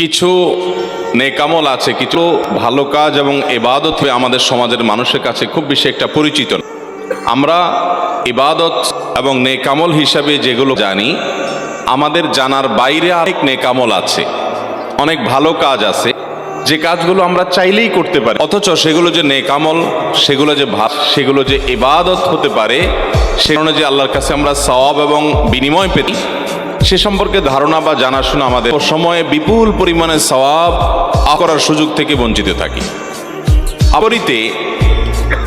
কিছু নেকামল আছে, কিছু ভালো কাজ এবং এবাদত হয়ে আমাদের সমাজের মানুষের কাছে খুব বেশি একটা পরিচিত আমরা ইবাদত এবং নেকামল হিসাবে যেগুলো জানি, আমাদের জানার বাইরে অনেক নেকামল আছে, অনেক ভালো কাজ আছে, যে কাজগুলো আমরা চাইলেই করতে পারি। অথচ সেগুলো যে নেকামল, সেগুলো যে ভাব সেগুলো যে ইবাদত হতে পারে সেগুলো যে আল্লাহর কাছে আমরা সওয়াব এবং বিনিময় পেতে সে সম্পর্কে ধারণা বা জানাশোনা আমাদের সময়ে বিপুল পরিমাণে সওয়াব করার সুযোগ থেকে বঞ্চিত থাকি। আপরিতে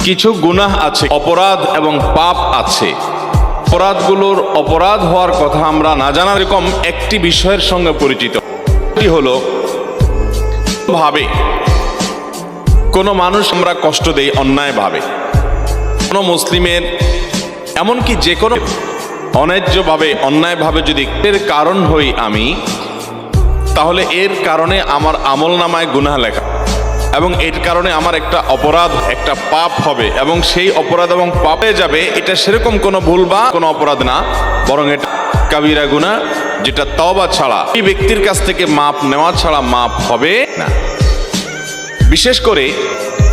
কিছু গুনাহ আছে, অপরাধ এবং পাপ আছে। অপরাধগুলোর অপরাধ হওয়ার কথা আমরা না জানার এরকম একটি বিষয়ের সঙ্গে পরিচিত। হলো, ভাবে। কোনো মানুষ আমরা কষ্ট দেই অন্যায়ভাবে কোনো মুসলিমের, এমনকি যে কোনো অন্যায্যভাবে, অন্যায়ভাবে যদি এর কারণ হই আমি, তাহলে এর কারণে আমার আমল নামায় গুনাহ লেখা। এবং এর কারণে আমার একটা অপরাধ, একটা পাপ হবে। এবং সেই অপরাধ এবং পাপে যাবে, এটা সেরকম কোনো ভুল বা কোনো অপরাধ না। বরং এটা কাবিরা গুনাহ, যেটা তওবা ছাড়া, এই ব্যক্তির কাছ থেকে মাপ নেওয়া ছাড়া মাপ হবে না। বিশেষ করে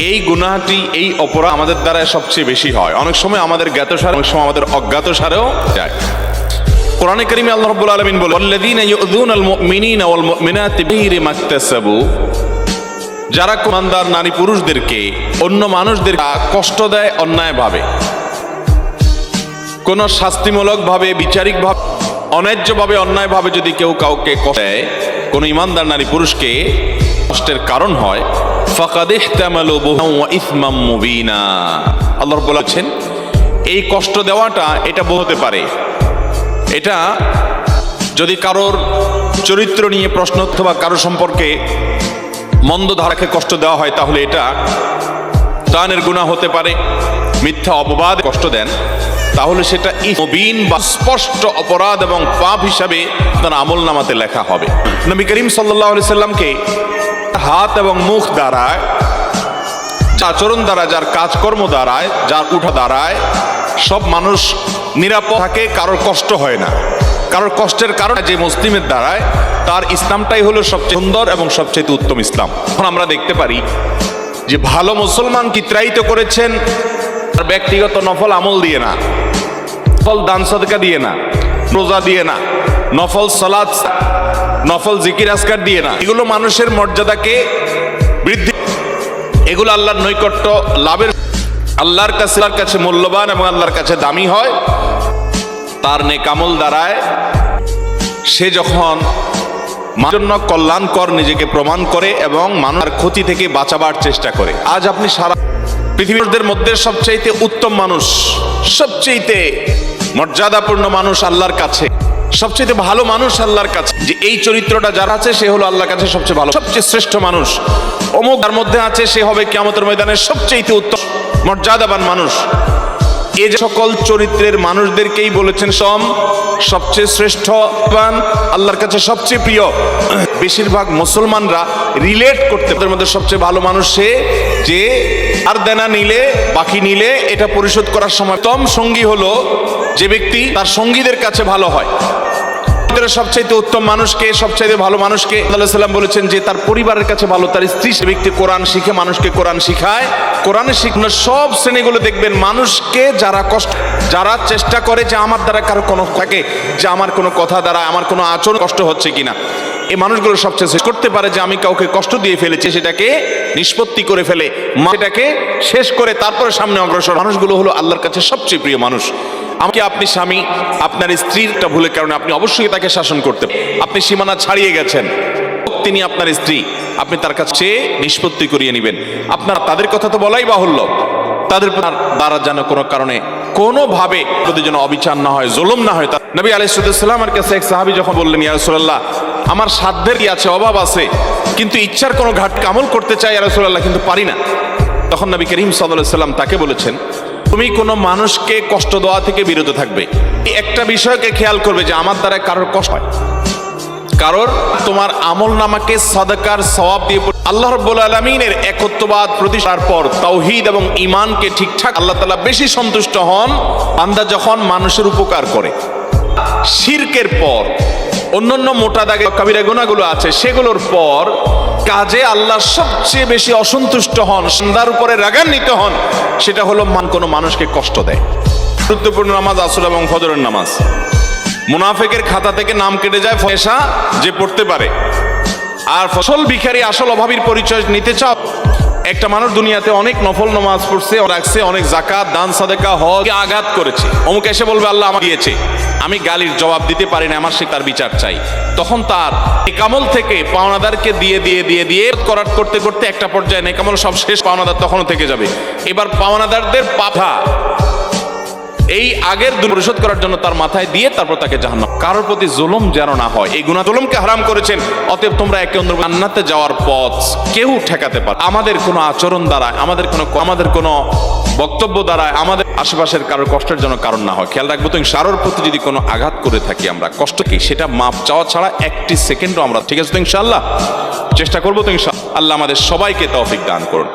এই গুনাহটি, এই অপরাধ আমাদের দ্বারা সবচেয়ে বেশি হয়। অনেক সময় আমাদের জ্ঞাত সারে অনেক সময় আমাদের অজ্ঞাত সারেও যায়। কোরআনে কারিমে আল্লাহ রাব্বুল আলামিন বলে আল্লাযীনা ইউযুনাল মুমিনিনা ওয়াল মুমিনাতি বিগৈরি মাকতাসাবু। যারা কোরআনদার নারী পুরুষদেরকে, অন্য মানুষদের কষ্ট দেয় অন্যায়ভাবে। কোন শাস্তিমূলকভাবে বিচারিকভাবে অন্যায্যভাবে, অন্যায়ভাবে যদি কেউ কাউকে দেয়, কোন ইমানদার নারী পুরুষকে কষ্টের কারণ হয় আল্লাহ বলেছেন, এই কষ্ট দেওয়াটা এটা বলতে পারে। এটা যদি কারোর চরিত্র নিয়ে প্রশ্ন অথবা কারও সম্পর্কে মন্দ ধারাকে কষ্ট দেওয়া হয়, তাহলে এটা দানের গুণা হতে পারে, মিথ্যা অপবাদ কষ্ট দেন। তাহলে সেটা নবীন বা স্পষ্ট অপরাধ এবং পাপ হিসাবে তার আমল নামাতে লেখা হবে। নবী করিম সাল্লাহ সাল্লামকে হাত এবং মুখ দ্বারায় আচরণ দ্বারা যার কাজকর্ম দ্বারায়, যার উঠা দাঁড়ায় সব মানুষ নিরাপদ থাকে, কারোর কষ্ট হয় না। কারোর কষ্টের কারণে যে মুসলিমের দ্বারায়, তার ইসলামটাই হলো সবচেয়ে সুন্দর এবং সবচেয়ে উত্তম ইসলাম। এখন আমরা দেখতে পারি যে ভালো মুসলমান চিত্রায়িত করেছেন? তার ব্যক্তিগত নফল আমল দিয়ে না। ফল দান সদকা দিয়ে না। রোজা দিয়ে না। নফল সালাদ নফল জিকির আসকার দিয়ে না। এগুলো মানুষের মর্যাদাকে বৃদ্ধি এগুলো আল্লাহর নৈকট্য লাভের আল্লাহর কাছে কাছে মূল্যবান এবং আল্লাহর কাছে দামি হয়। তার নেকামল দ্বারায় সে যখন জন্য কল্যাণকর নিজেকে প্রমাণ করে এবং মানুষের ক্ষতি থেকে বাঁচাবার চেষ্টা করে। আজ আপনি সারা পৃথিবীদের মধ্যে সবচাইতে উত্তম মানুষ, সবচাইতে মর্যাদাপূর্ণ মানুষ আল্লাহর কাছে। সবচেয়ে ভালো মানুষ আল্লাহর কাছে। যে এই চরিত্রটা যার আছে, সে হলো আল্লাহর কাছে সবচেয়ে ভালো, সবচেয়ে শ্রেষ্ঠ মানুষ। অমুক তার মধ্যে আছে, সে হবে কিয়ামতের ময়দানের সবচেয়ে উত্তম, মর্যাদাবান মানুষ। এ যে সকল চরিত্রের মানুষদেরকেই বলেছেন সম, সবচেয়ে শ্রেষ্ঠবান আল্লাহর কাছে সবচেয়ে প্রিয়। বেশিরভাগ মুসলমানরা রিলেট করতে তাদের মধ্যে সবচেয়ে ভালো মানুষ সে, যে আর দেনা নিলে, বাকি নিলে এটা পরিশোধ করার সময়। তম সঙ্গী হলো যে ব্যক্তি তার সঙ্গীদের কাছে ভালো হয়। সবচাইতে উত্তম মানুষকে সবচাইতে ভালো মানুষকে আল্লাহ সাল্লাম বলেছেন যে তার পরিবারের কাছে ভালো, তার স্ত্রী সে ব্যক্তি কোরআন শিখে মানুষকে কোরআন শিখায়। কোরআনে শিখানোর সব শ্রেণীগুলো দেখবেন, মানুষকে যারা কষ্ট যারা চেষ্টা করে যে আমার দ্বারা কারও কোনো থাকে, যে আমার কোনো কথা দ্বারা, আমার কোনো আচরণ কষ্ট হচ্ছে কিনা। এই মানুষগুলো সবচেয়ে শেষ করতে পারে যে আমি কাউকে কষ্ট দিয়ে ফেলেছি, সেটাকে নিষ্পত্তি করে ফেলে। সেটাকে শেষ করে তারপরে সামনে অগ্রসর। মানুষগুলো হলো আল্লাহর কাছে সবচেয়ে প্রিয় মানুষ। আমাকে আপনি স্বামী, আপনার স্ত্রীরটা ভুলের কারণে আপনি অবশ্যই তাকে শাসন করতে আপনি সীমানা ছাড়িয়ে গেছেন। তিনি আপনার স্ত্রী, আপনি তার কাছে নিষ্পত্তি করিয়ে নেবেন। আপনার, তাদের কথা তো বলাই বাহুল্য। তাদের দ্বারা যেন কোনো কারণে, কোনোভাবে প্রতি যেন অবিচার না হয়, জুলুম না হয়। নবী আলাইসাল্লামের কাছে এক সাহাবি যখন বললেন ইয়ারসোল্লাহ আমার সাধ্যের আছে? অভাব আছে। কিন্তু ইচ্ছার কোনো ঘাট কামল করতে চাই ইয়ারসোল্লাহ কিন্তু পারি না। তখন নবী করিম সাল্লাহ সাল্লাম তাকে বলেছেন তুমি কোনো মানুষকে কষ্ট দেওয়া থেকে বিরত থাকবে। একটা বিষয়কে খেয়াল করবে যে আমার দ্বারা কারোর কষ্ট হয়। কারোর তোমার আমল নামাকে সদকার সওয়াব দিয়ে আল্লাহ রব্বুল আলমিনের একত্ববাদ প্রতিষ্ঠার পর তাওহিদ এবং ইমানকে ঠিকঠাক আল্লাহ তালা বেশি সন্তুষ্ট হন। বান্দা যখন মানুষের উপকার করে, শিরকের পর অন্যান্য মোটা দাগে কবিরা গুণাগুলো আছে, সেগুলোর পর কাজে আল্লাহ সবচেয়ে বেশি অসন্তুষ্ট হন, সন্ধ্যার উপরে রাগান্বিত হন, সেটা হলো মান কোনো মানুষকে কষ্ট দেয়। গুরুত্বপূর্ণ নামাজ, আসর এবং ফজরের নামাজ। মুনাফেকের খাতা থেকে নাম কেটে যায় ফেসা যে পড়তে পারে। আর ফসল ভিখারি আসল অভাবীর পরিচয় নিতে চাও? একটা মানুষ দুনিয়াতে অনেক নফল নমাজ পড়ছে রাখছে, অনেক জাকাত দান, সাদেকা, হজ, আঘাত করেছে। অমুক এসে বলবে, আল্লাহ আমার দিয়েছে। আমি গালির জবাব দিতে পারি না, আমার সে তার বিচার চাই। তখন তার নেকামল থেকে পাওনাদারকে দিয়ে দিয়ে দিয়ে দিয়ে করার করতে করতে একটা পর্যায়ে নেকামল সব শেষ পাওনাদার তখনও থেকে যাবে। এবার পাওনাদারদের পাঠা এই আগের পরিশোধ করার জন্য তার মাথায় দিয়ে তারপর তাকে জাহান্নাম। কারোর প্রতি জুলুম যেন না হয়। এই গুণা জুলুমকে হারাম করেছেন। অতএব তোমরা একে অন্য জান্নাতে যাওয়ার পথ কেউ ঠেকাতে পারে আমাদের কোনো আচরণ দ্বারা আমাদের কোনো আমাদের কোনো বক্তব্য দ্বারা আমাদের আশেপাশের কারোর কষ্টের জন্য কারণ না হয়। খেয়াল রাখব তো কারোর প্রতি যদি কোনো আঘাত করে থাকি আমরা, কষ্ট কি, সেটা মাপ চাওয়া ছাড়া একটি সেকেন্ডও আমরা ঠিক আছে তো ইনশাআল্লাহ চেষ্টা করব তো ইনশাআল্লাহ আল্লাহ আমাদের সবাইকে তৌফিক দান করুন।